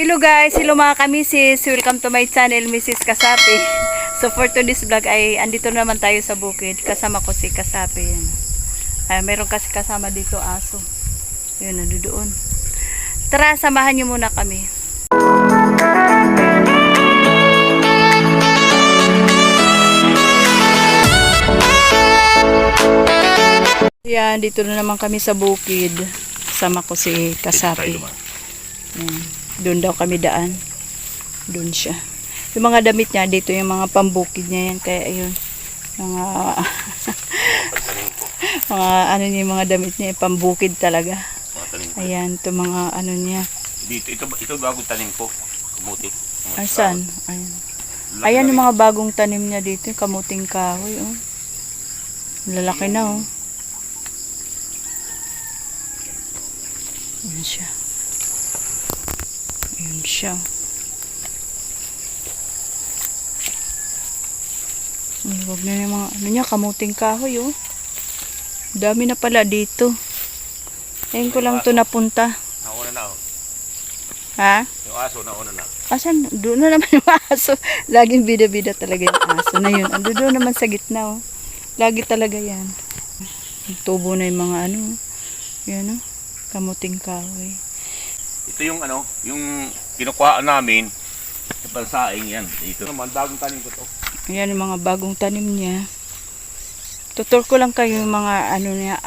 Hello guys, hello mga kamisis. Welcome to my channel, Mrs. Kasapi. So for today's vlog ay andito naman tayo sa bukid. Kasama ko si Kasapi. Ay, meron kasi kasama dito aso. Yun, nandoon. Tara, samahan niyo muna kami. Yan, dito na naman kami sa bukid. Kasama ko si Kasapi. Yan. Doon daw kami daan. Doon siya. Yung mga damit niya, dito yung mga pambukid niya yan. Kaya ayun, mga, mga ano niya, mga damit niya, pambukid talaga. Ayan, to mga ano niya. Dito, ito, ito bagong tanim ko. Kamuti. Mga Asan? Ayan. Ayan yung mga bagong tanim niya dito, yung kamuting kahoy, oh. Lalaki na, oh. Ayan siya. Ayan siya. Ay, wag na yung mga, ano niya, kamuting kahoy, oh. Dami na pala dito. Ayun ko lang to napunta. Nauna na. oh. Ha? Yung aso, nauna na. Asan? Doon na naman yung aso. Laging bida-bida talaga yung aso na yun. Ando doon naman sa gitna, oh. Lagi talaga yan. Tubo na yung mga ano. Yan, oh. Kamuting kahoy. Ito yung ano, yung kinukuhaan namin. Sa pansaing yan. Dito naman, bagong tanim ko to. Ayan yung mga bagong tanim niya. Tutur ko lang kayo yung mga ano niya.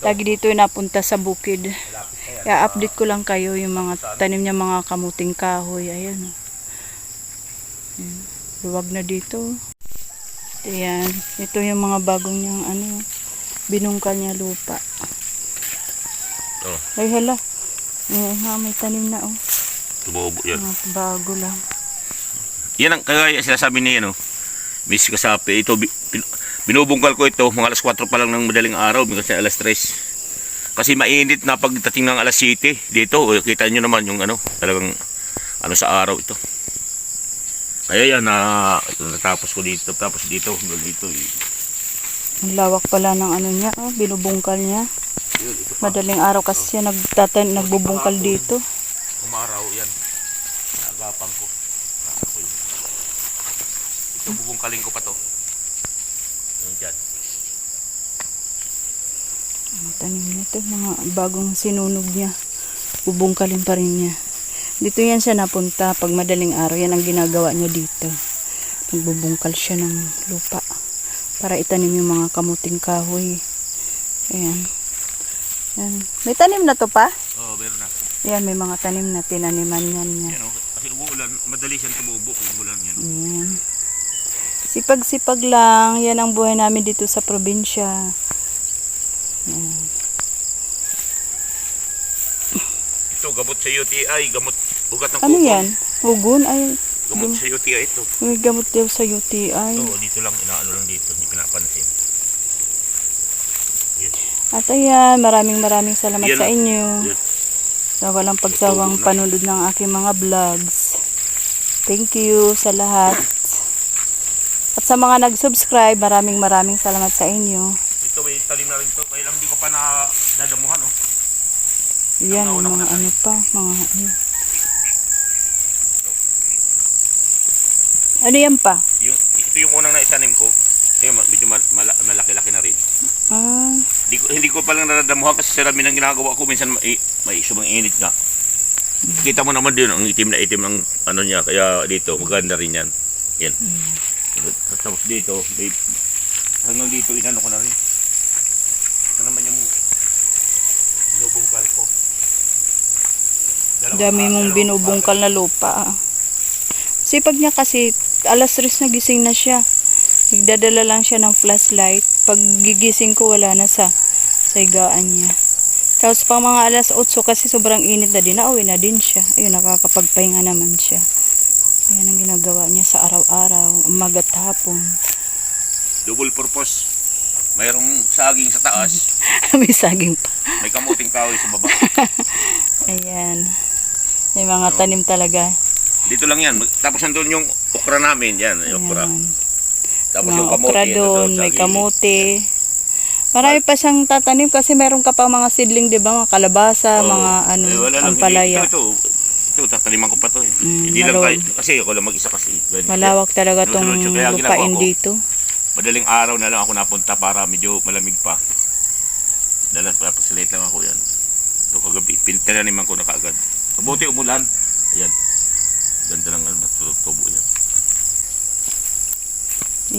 Lagi dito yung napunta sa bukid. I-update ko lang kayo yung mga tanim niya, mga kamuting kahoy. Ayan, oh. Ayan. Luwag na dito. Ayan. Ito yung mga bagong niyang ano, binungkal niya lupa. Oh, Ay, hala. Ayan nga, may tanim na, oh. tumubo yan. Mga bago lang. Yan ang kagaya sinasabi niya, no? Miss Kasapi, ito, bi- bin- binubungkal ko ito, mga alas 4 pa lang ng madaling araw, kasi alas 3. Kasi mainit na pagdating ng alas 7 dito, kita nyo naman yung ano, talagang ano sa araw ito. Kaya yan, na, natapos ko dito, tapos dito, dito, eh. Ang lawak pala ng ano niya, oh, binubungkal niya. Yun, ito pa. Madaling araw kasi siya nagtatan, nagbubungkal dito. Umaraw, yan. Naagapan ko. Ako yun. Ito, bubungkalin ko pa to. Yung dyan. Ang tanim nito, mga bagong sinunog niya. Bubungkalin pa rin niya. Dito yan siya napunta pag madaling araw. Yan ang ginagawa niya dito. Nagbubungkal siya ng lupa para itanim yung mga kamuting kahoy. Ayan. Ayan. May tanim na to pa? Oo, oh, meron na. Ayan, may mga tanim na tinaniman yan niya. Yan o, kasi umuulan, madali siyang tumubo kung umulan yan. Ayan. Sipag-sipag lang. Yan ang buhay namin dito sa probinsya. Ayan. Ito, gamot sa UTI, gamot, ugat ng Ano kuko. yan? Hugon? Ay, Gamot sa UTI ito. may gamot daw sa UTI. Ito, dito lang, inaano lang dito, hindi pinapansin. At ayan, maraming maraming salamat Yan sa inyo. Yan. Sa walang pagsawang panunod ng aking mga vlogs. Thank you sa lahat. At sa mga nag-subscribe, maraming maraming salamat sa inyo. Ito, may talim na rin ito, kaya lang hindi ko pa na dadamuhan, oh. Yan, ko mga ano pa, mga ano. Ano yan pa? Yung, ito yung unang naitanim ko. Ito medyo mal- mala- malaki-laki na rin. Ah, Hindi ko, hindi ko pa lang naradamuhan kasi sa dami ng ginagawa ko. Minsan may, may subang init nga. Kita mo naman din ang itim na itim ng ano niya. Kaya dito, maganda rin yan. Yan. Tapos dito, may, hanggang dito, inano ko na rin. Ito naman yung binubungkal ko. Dalawang- dami mong dalawang binubungkal na lupa. ah. Sipag niya kasi, alas 3 na gising na siya. Nagdadala lang siya ng flashlight. Pag gigising ko, wala na sa, sa higaan niya. Tapos pang mga alas 8 kasi sobrang init na din, nauwi na din siya. Ayun, nakakapagpahinga naman siya. Yan ang ginagawa niya sa araw-araw, umagat hapon. Double purpose. Mayroong saging sa taas, May saging pa. may kamuting kahoy sa baba. Ayan. May mga tanim talaga. Dito lang yan. Tapos nandun yung okra namin. Yan, yung okra. Ayan. Tapos yung kamote. okra doon, may kamote. Marami pa siyang tatanim kasi meron ka pa mga seedling, di ba? Mga kalabasa, Oo. mga ano, Eh, wala lang. ampalaya. Ito, ito. Ito, tataniman ko pa to eh. Mm, Hindi lang malawak. tayo, kasi ako lang mag-isa kasi. Ganun. Malawak talaga tong Sunod-sunod siya, kaya ginagawa lupain ko. dito. Madaling araw na lang ako napunta para medyo malamig pa. Dala tapos late lang ako yan. Ito kagabi, pinitaniman ko na kaagad. Mabuti umulan. Ayan. Ganda ng ano, tutubo yan.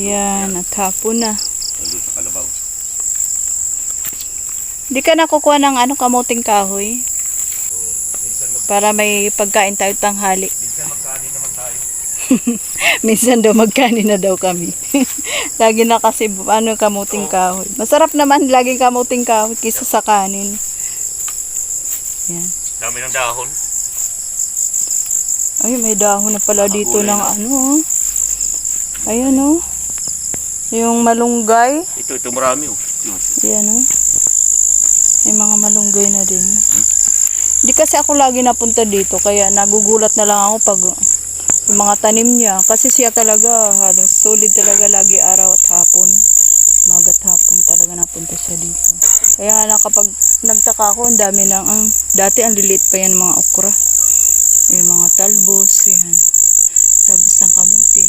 Yan, at hapon na. Nandun sa kalabaw. Di ka nakukuha ng ano, kamuting kahoy? Para may pagkain tayo tanghali. Minsan magkanin naman tayo. Minsan daw magkanin na daw kami. Lagi na kasi ano kamuting kahoy. Masarap naman laging kamuting kahoy kisa sa kanin. Yan. Dami ng dahon. Ay, may dahon na pala dito Nakagulay ng ano. oh. Ayan oh. Yung malunggay. Ito, ito marami oh. Ayan oh. May mga malunggay na din. Di kasi ako lagi napunta dito kaya nagugulat na lang ako pag yung mga tanim niya kasi siya talaga halos solid talaga lagi araw at hapon. Magat hapon talaga napunta siya dito. Kaya nga kapag nagtaka ako, ang dami ng, ang dati ang lilit pa yan mga okra. Yung mga talbos, yan. Talbos ng kamuti.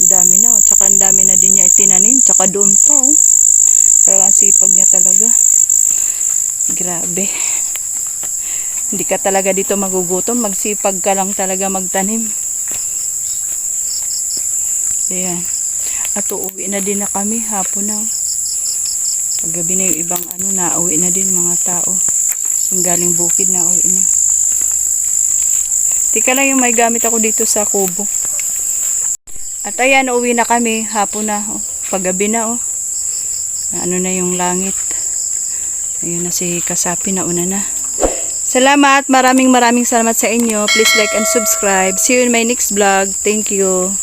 Ang dami na, oh. tsaka ang itinanim, tsaka doon pa, oh. Talagang sipag niya talaga. Grabe. Hindi ka talaga dito magugutom, magsipag ka lang talaga magtanim. Ayan. At uuwi na din na kami, hapon na. Paggabi na yung ibang ano, nauwi na din mga tao. Yung galing bukid na uwi na. Tika lang yung may gamit ako dito sa kubo. At ayan, uwi na kami, hapon na. Oh. Paggabi na, oh. Ano na yung langit. Ayun na si Kasapi na una na. Salamat, maraming maraming salamat sa inyo. Please like and subscribe. See you in my next vlog. Thank you.